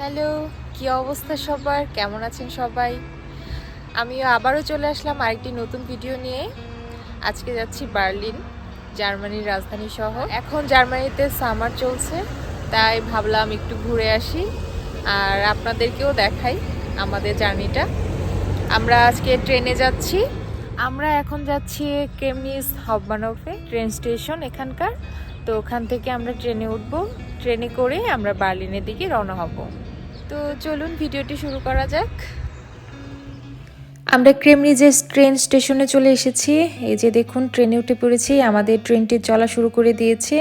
Hello, কি অবস্থা সবার? কেমন আছেন সবাই? আমিও আবারও চলে আসলাম আরেকটি নতুন ভিডিও নিয়ে। আজকে যাচ্ছি বার্লিন, জার্মানির রাজধানী শহর। এখন জার্মানিতে সামার চলছে, তাই ভাবলাম একটু ঘুরে আসি আর আপনাদেরকেও দেখাই আমাদের জার্নিটা। আমরা আজকে ট্রেনে যাচ্ছি। আমরা এখন যাচ্ছি কেমনিস হবমানফে ট্রেন স্টেশন এখানকার। তো ওখান থেকে আমরা ট্রেনে উঠব। ট্রেনে করে আমরা বার্লিনের দিকে রওনা হব। তো চলুন ভিডিওটি শুরু করা যাক। আমরা ক্রেমরিজের ট্রেন স্টেশনে চলে এসেছি। এই যে দেখুন, ট্রেনে উঠে পড়েছি। আমাদের ট্রেনটি চলা শুরু করে দিয়েছে।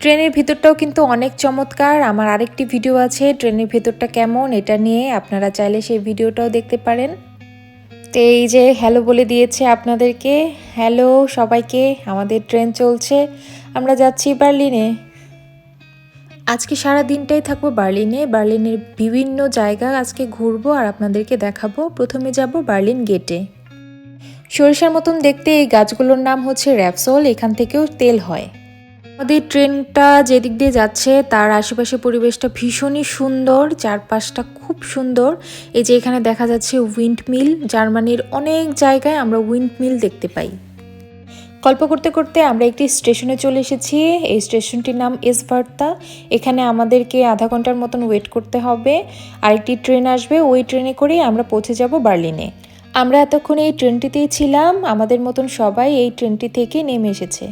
ট্রেনের ভিতরটাও কিন্তু অনেক চমৎকার। আমার আরেকটি ভিডিও আছে, ট্রেনের ভিতরটা কেমন এটা নিয়ে। আপনারা চাইলে সেই ভিডিওটাও দেখতে পারেন। তো এই যে হ্যালো বলে দিয়েছে আপনাদেরকে। হ্যালো সবাইকে, আমাদের ট্রেন চলছে। আমরা যাচ্ছি বার্লিনে। আজকে সারা দিনটাই থাকব বার্লিনে। বার্লিনের বিভিন্ন জায়গা আজকে ঘুরবো আর আপনাদেরকে দেখাবো। প্রথমে যাব বার্লিন গেটে। সরিষার মতন দেখতে এই গাছগুলোর নাম হচ্ছে র্যাপসল এখান থেকেও তেল হয়। আমাদের ট্রেনটা যেদিক দিয়ে যাচ্ছে, তার আশেপাশে পরিবেশটা ভীষণই সুন্দর, চারপাশটা খুব সুন্দর। এই যে এখানে দেখা যাচ্ছে উইন্ড মিল জার্মানির অনেক জায়গায় আমরা উইন্ড মিল দেখতে পাই। গল্প করতে করতে আমরা একটি স্টেশনে চলে এসেছি। এই স্টেশনটির নাম এসভার্তা এখানে আমাদেরকে আধা ঘণ্টার মতন ওয়েট করতে হবে। আরেকটি ট্রেন আসবে। ওই ট্রেনে করেই আমরা পৌঁছে যাব বার্লিনে। আমরা এতক্ষণ এই ট্রেনটিতেই ছিলাম। আমাদের মতন সবাই এই ট্রেনটি থেকে নেমে এসেছে।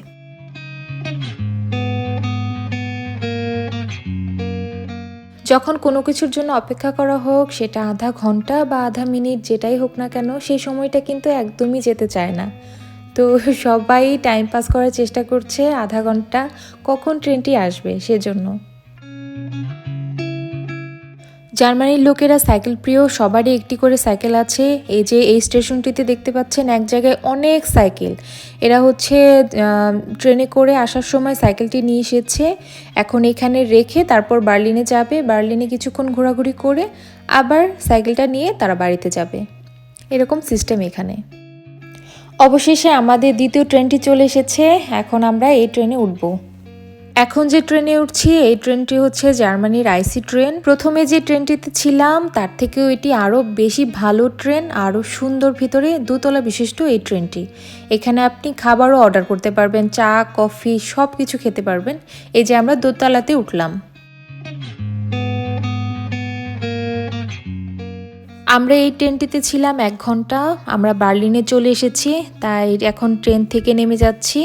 যখন কোনো কিছুর জন্য অপেক্ষা করা হোক, সেটা আধা ঘণ্টা বা আধা মিনিট যেটাই হোক না কেন, সেই সময়টা কিন্তু একদমই যেতে চায় না। তো সবাই টাইম পাস করার চেষ্টা করছে আধা ঘণ্টা। কখন ট্রেনটি আসবে সেজন্য? জার্মানির লোকেরা সাইকেল প্রিয়, সবারই একটি করে সাইকেল আছে। এই যে এই স্টেশনটিতে দেখতে পাচ্ছেন এক জায়গায় অনেক সাইকেল এরা হচ্ছে ট্রেনে করে আসার সময় সাইকেলটি নিয়ে এসেছে। এখন এখানে রেখে তারপর বার্লিনে যাবে। বার্লিনে কিছুক্ষণ ঘোরাঘুরি করে আবার সাইকেলটা নিয়ে তারা বাড়িতে যাবে। এরকম সিস্টেম এখানে। অবশেষে আমাদের দ্বিতীয় ট্রেনটি চলে এসেছে। এখন আমরা এই ট্রেনে উঠব। এখন যে ট্রেনে উঠছি, এই ট্রেনটি হচ্ছে জার্মানির আইসি ট্রেন। প্রথমে যে ট্রেনটিতে ছিলাম, তার থেকেও এটি আরও বেশি ভালো ট্রেন, আরও সুন্দর ভিতরে দুতলা বিশিষ্ট এই ট্রেনটি। এখানে আপনি খাবারও অর্ডার করতে পারবেন, চা, কফি সব কিছু খেতে পারবেন। এই যে আমরা দোতলাতে উঠলাম। আমরা এই ট্রেনটিতে ছিলাম এক ঘণ্টা, আমরা বার্লিনে চলে এসেছি, তাই এখন ট্রেন থেকে নেমে যাচ্ছি।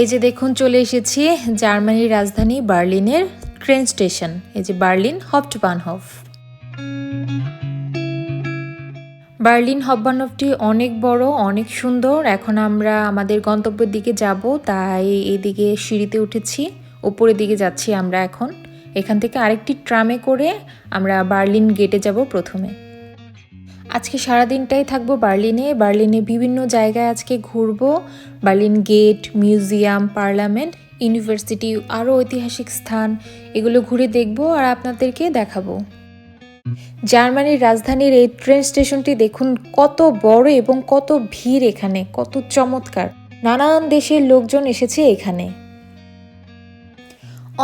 এই যে দেখুন, চলে এসেছি জার্মানির রাজধানী বার্লিনের ট্রেন স্টেশন, এই যে বার্লিন হফটবানহফ বার্লিন হববানহফটি অনেক বড়, অনেক সুন্দর, এখন আমরা আমাদের গন্তব্যের দিকে যাব, তাই এদিকে সিঁড়িতে উঠেছি উপরের দিকে যাচ্ছি আমরা এখন। এখান থেকে আরেকটি ট্রামে করে আমরা বার্লিন গেটে যাব প্রথমে। আজকে সারাদিনটাই থাকব বার্লিনে। বার্লিনে বিভিন্ন জায়গায় আজকে ঘুরবো। Berlin gate, museum, parliament, university, আরও ঐতিহাসিক স্থান, এগুলো ঘুরে দেখব আর আপনাদেরকে দেখাবো। জার্মানির রাজধানীর এই ট্রেন স্টেশনটি দেখুন, কত বড় এবং কত ভিড় এখানে, কত চমৎকার। নানান দেশের লোকজন এসেছে এখানে।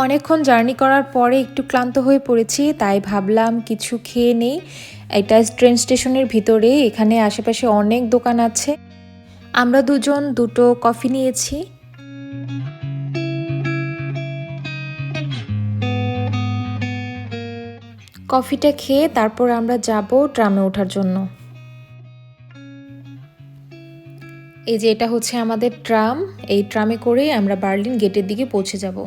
অনেকক্ষণ জার্নি করার পরে একটু ক্লান্ত হয়ে পড়েছি, তাই ভাবলাম কিছু খেয়ে নেই। এটা ট্রেন স্টেশনের ভিতরে, এখানে আশেপাশে অনেক দোকান আছে। আমরা দুজন দুটো কফি নিয়েছি। কফিটা খেয়ে তারপর আমরা যাব ট্রামে ওঠার জন্য। এই যে এটা হচ্ছে আমাদের ট্রাম, এই ট্রামে করে আমরা বার্লিন গেটের দিকে পৌঁছে যাব।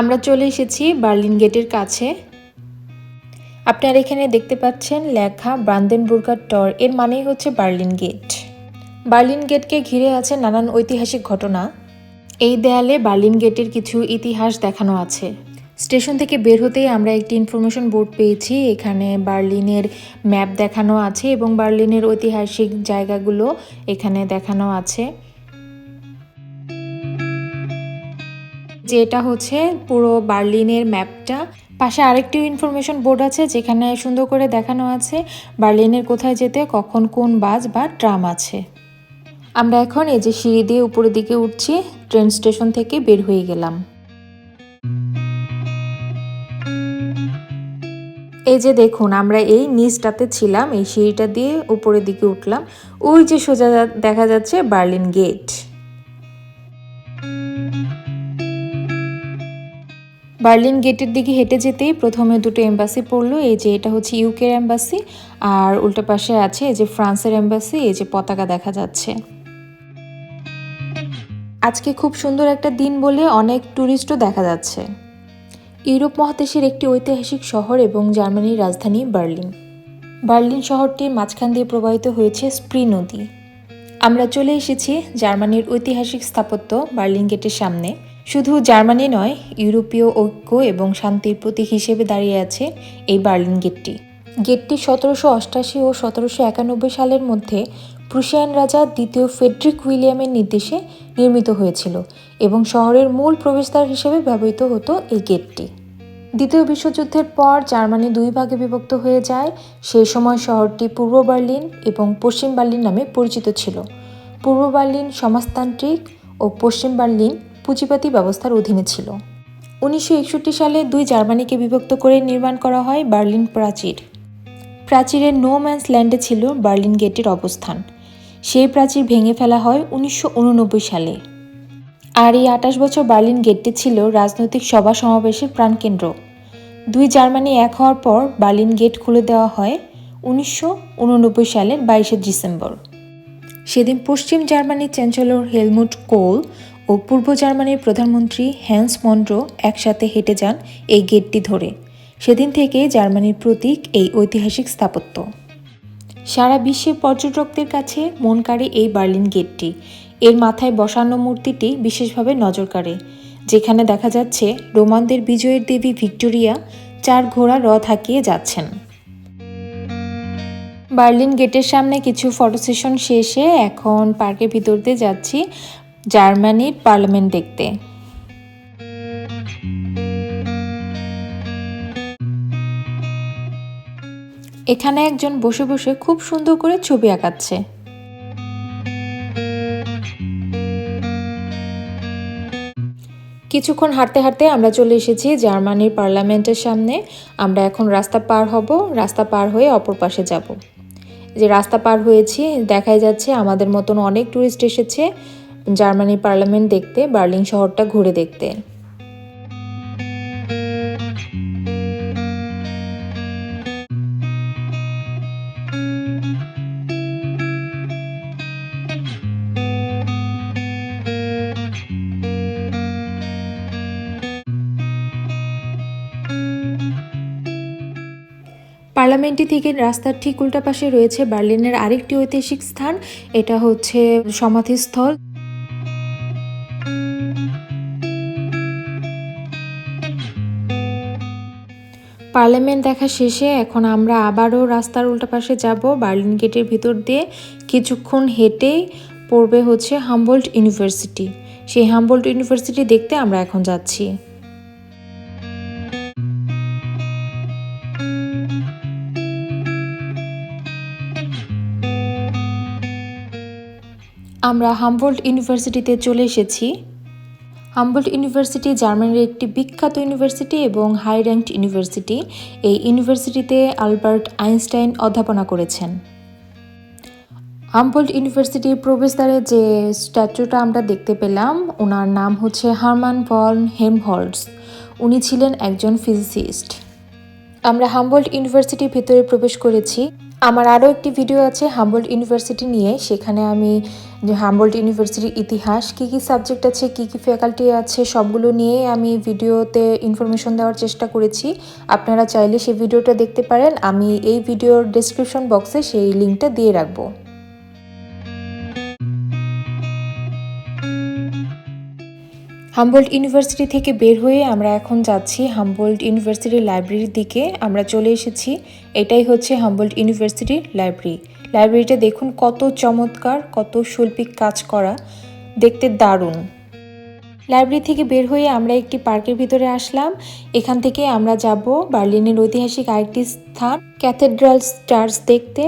আমরা চলে এসেছি বার্লিন গেটের কাছে। আপনারা এখানে দেখতে পাচ্ছেন লেখা ব্রান্দেনবুর্গার টর, এর মানেই হচ্ছে বার্লিন গেট। বার্লিন গেটকে ঘিরে আছে নানান ঐতিহাসিক ঘটনা। এই দেয়ালে বার্লিন গেটের কিছু ইতিহাস দেখানো আছে। স্টেশন থেকে বের হতেই আমরা একটি ইনফরমেশন বোর্ড পেয়েছি, এখানে বার্লিনের ম্যাপ দেখানো আছে এবং বার্লিনের ঐতিহাসিক জায়গাগুলো এখানে দেখানো আছে। যে এটা হচ্ছে পুরো বার্লিনের ম্যাপটা। পাশে আরেকটি ইনফরমেশন বোর্ড আছে, যেখানে সুন্দর করে দেখানো আছে বার্লিনের কোথায় যেতে, কখন কোন বাস বা ট্রাম আছে। আমরা এখন এই যে সিঁড়ি দিয়ে উপরের দিকে উঠছি ট্রেন স্টেশন থেকে বের হয়ে গেলাম। এই যে দেখুন, আমরা এই নিচটাতে ছিলাম, এই সিঁড়িটা দিয়ে উপরের দিকে উঠলাম। ওই যে সোজা দেখা যাচ্ছে বার্লিন গেট। বার্লিন গেটের দিকে হেঁটে যেতেই প্রথমে দুটো এম্বাসি পড়ল, এই যে এটা হচ্ছে ইউকের এম্বাসি, আর উল্টো পাশে আছে এই যে ফ্রান্সের এম্বাসি, এই যে পতাকা দেখা যাচ্ছে। আজকে খুব সুন্দর একটা দিন বলে অনেক ট্যুরিস্টও দেখা যাচ্ছে। ইউরোপ মহাদেশের একটি ঐতিহাসিক শহর এবং জার্মানির রাজধানী বার্লিন। বার্লিন শহরটির মাঝখান দিয়ে প্রবাহিত হয়েছে স্প্রি নদী। আমরা চলে এসেছি জার্মানির ঐতিহাসিক স্থাপত্য বার্লিন গেটের সামনে। শুধু জার্মানি নয়, ইউরোপীয় ঐক্য এবং শান্তির প্রতীক হিসেবে দাঁড়িয়ে আছে এই বার্লিন গেটটি। গেটটি সতেরোশো অষ্টাশি ও সতেরোশো একানব্বই সালের মধ্যে প্রুশিয়ান রাজা দ্বিতীয় ফেডরিক উইলিয়ামের নির্দেশে নির্মিত হয়েছিল এবং শহরের মূল প্রবেশদ্বার হিসেবে ব্যবহৃত হতো এই গেটটি। দ্বিতীয় বিশ্বযুদ্ধের পর জার্মানি দুই ভাগে বিভক্ত হয়ে যায়। সেই সময় শহরটি পূর্ব বার্লিন এবং পশ্চিম বার্লিন নামে পরিচিত ছিল। পূর্ব বার্লিন সমাজতান্ত্রিক ও পশ্চিম বার্লিন পুঁজিবাদী ব্যবস্থার অধীনে ছিল। উনিশশো একষট্টি সালে দুই জার্মানিকে বিভক্ত করে নির্মাণ করা হয় বার্লিন প্রাচীর। প্রাচীরের নো ম্যান্স ল্যান্ডে ছিল বার্লিন গেটের অবস্থান। সেই প্রাচীর ভেঙে ফেলা হয় উনিশশো উননব্বই সালে। আর এই আঠাশ বছর বার্লিন গেটটি ছিল রাজনৈতিক সভা সমাবেশের প্রাণকেন্দ্র। দুই জার্মানি এক হওয়ার পর বার্লিন গেট খুলে দেওয়া হয় উনিশশো উননব্বই সালের বাইশে ডিসেম্বর। সেদিন পশ্চিম জার্মানির চ্যান্সেলর হেলমুট কোল ও পূর্ব জার্মানির প্রধানমন্ত্রী হ্যান্স মন্ড্রো একসাথে হেঁটে যান এই গেটটি ধরে। সেদিন থেকে জার্মানির প্রতীক এই ঐতিহাসিক স্থাপত্য। সারা বিশ্বের পর্যটকদের কাছে মন কাড়ে এই বার্লিন গেটটি। এর মাথায় বসানো মূর্তিটি বিশেষভাবে নজর কাড়ে, যেখানে দেখা যাচ্ছে রোমানদের বিজয়ের দেবী ভিক্টোরিয়া চার ঘোড়া রথ হাঁকিয়ে যাচ্ছেন। বার্লিন গেটের সামনে কিছু ফটো সেশন শেষে এখন পার্কের ভিতর দিয়ে যাচ্ছি। জার্মানির পার্লামেন্ট দেখতে। এখানে একজন বসে বসে খুব সুন্দর করে ছবি আঁকাচ্ছে। কিছুক্ষণ হাঁটতে হাঁটতে আমরা চলে এসেছি জার্মানির পার্লামেন্টের সামনে। আমরা এখন রাস্তা পার হব, রাস্তা পার হয়ে অপর পাশে যাব। যে রাস্তা পার হয়েছি, দেখাই যাচ্ছে আমাদের মতন অনেক ট্যুরিস্ট এসেছে। জার্মানির পার্লামেন্ট দেখতে, বার্লিন শহরটা ঘুরে দেখতে। পার্লামেন্টটি থেকে রাস্তার ঠিক উল্টা পাশে রয়েছে বার্লিনের আরেকটি ঐতিহাসিক স্থান। এটা হচ্ছে সমাধিস্থল। পার্লামেন্ট দেখা শেষে এখন আমরা আবারও রাস্তার উল্টা পাশে যাব। বার্লিন গেটের ভিতর দিয়ে কিছুক্ষণ হেঁটেই পড়বে হচ্ছে হাম্বোল্ট ইউনিভার্সিটি। সেই হাম্বোল্ট ইউনিভার্সিটি দেখতে আমরা এখন যাচ্ছি। আমরা হাম্বোল্ট ইউনিভার্সিটিতে চলে এসেছি। হাম্বোল্ট ইউনিভার্সিটি, জার্মানির একটি বিখ্যাত ইউনিভার্সিটি এবং হাই র্যাঙ্কড ইউনিভার্সিটি এই ইউনিভার্সিটিতে আলবার্ট আইনস্টাইন অধ্যাপনা করেছেন। হাম্বোল্ট ইউনিভার্সিটির প্রবেশদ্বারে যে স্ট্যাচুটা আমরা দেখতে পেলাম, ওনার নাম হচ্ছে হারমান ভন হেমহল্টস উনি ছিলেন একজন ফিজিসিস্ট। আমরা হাম্বোল্ট ইউনিভার্সিটির ভিতরে প্রবেশ করেছি। আমার আরও একটি ভিডিও আছে হাম্বোল্ড ইউনিভার্সিটি নিয়ে। সেখানে আমি হাম্বোল্ড ইউনিভার্সিটির ইতিহাস, কী কী সাবজেক্ট আছে, কী কী ফ্যাকাল্টি আছে, সবগুলো নিয়ে আমি ভিডিওতে ইনফরমেশন দেওয়ার চেষ্টা করেছি। আপনারা চাইলে সেই ভিডিওটা দেখতে পারেন। আমি এই ভিডিওর ডিসক্রিপশন বক্সে সেই লিঙ্কটা দিয়ে রাখব। হাম্বোল্ট ইউনিভার্সিটি থেকে বের হয়ে আমরা এখন যাচ্ছি হামবোল্ট ইউনিভার্সিটির লাইব্রেরির দিকে। আমরা চলে এসেছি। এটাই হচ্ছে হামবোল্ট ইউনিভার্সিটির লাইব্রেরি লাইব্রেরিটা দেখুন কত চমৎকার, কত শৈল্পিক কাজ করা। দেখতে দারুণ। লাইব্রেরি থেকে বের হয়ে আমরা একটি পার্কের ভিতরে আসলাম। এখান থেকে আমরা যাব বার্লিনের ঐতিহাসিক আরেকটি স্থান, ক্যাথেড্রাল চার্চ দেখতে।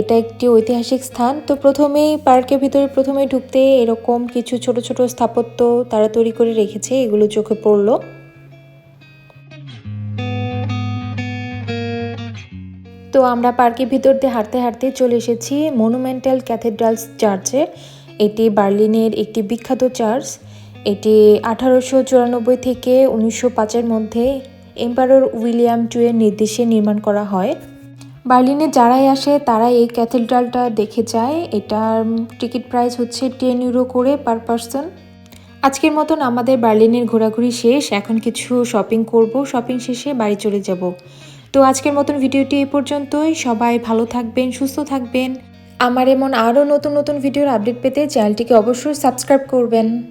এটা একটি ঐতিহাসিক স্থান। তো প্রথমেই পার্কের ভিতরে প্রথমে ঢুকতে এরকম কিছু ছোট ছোট স্থাপত্য তারা তৈরি করে রেখেছে, এগুলো চোখে পড়ল। তো আমরা পার্কের ভিতর দিয়ে হাঁটতে হাঁটতে চলে এসেছি মনুমেন্টাল ক্যাথেড্রালস চার্চে। এটি বার্লিনের একটি বিখ্যাত চার্চ। এটি আঠারোশো চুরানব্বই থেকে উনিশশো পাঁচের মধ্যে এম্পারর উইলিয়াম টু এর নির্দেশে নির্মাণ করা হয়। বার্লিনে যারাই আসে, তারাই এই ক্যাথেড্রালটা দেখে যায়। এটার টিকিট প্রাইস হচ্ছে টেন ইউরো করে পার পারসন। আজকের মতন আমাদের বার্লিনের ঘোরাঘুরি শেষ। এখন কিছু শপিং করব। শপিং শেষে বাড়ি চলে যাব। তো আজকের মতন ভিডিওটি এ পর্যন্তই। সবাই ভালো থাকবেন, সুস্থ থাকবেন। আমার এমন আরও নতুন নতুন ভিডিওর আপডেট পেতে চ্যানেলটিকে অবশ্যই সাবস্ক্রাইব করবেন।